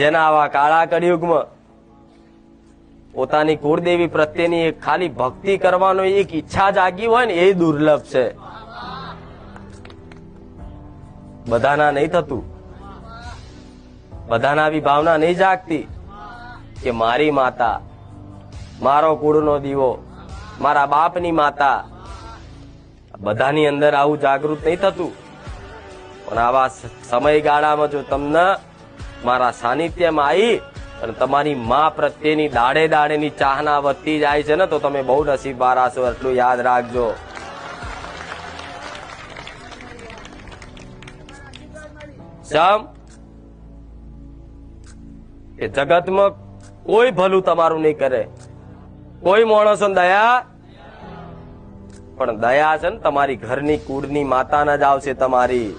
જેના આવા કાળા કળિયુગમાં પોતાની કુળદેવી પ્રત્યેની ખાલી ભક્તિ કરવાનો એક ઈચ્છા જાગી હોય ને, એ દુર્લભ છે. બધાના નહીં થતું. બધાના આવી ભાવના નહીં જાગતી કે મારી માતા, મારો કુળનો દીવો, મારા બાપની માતા, બધાની અંદર આવું જાગૃત નહીં થતું. પણ આવા સમયગાળામાં જો તમને મારા સાનિધ્યમાં આવી અને તમારી મા પ્રત્યેની દાડે દાડેની ચાહના વધતી જાય છે ને, તો તમે બહુ નસીબવાળા છો, એટલું યાદ રાખજો. સમ કે જગતમાં કોઈ ભલું તમારું નહીં કરે. કોઈ માણસો દયા પણ દયા છે ને, તમારી ઘરની કુળની માતાના જ આવશે તમારી.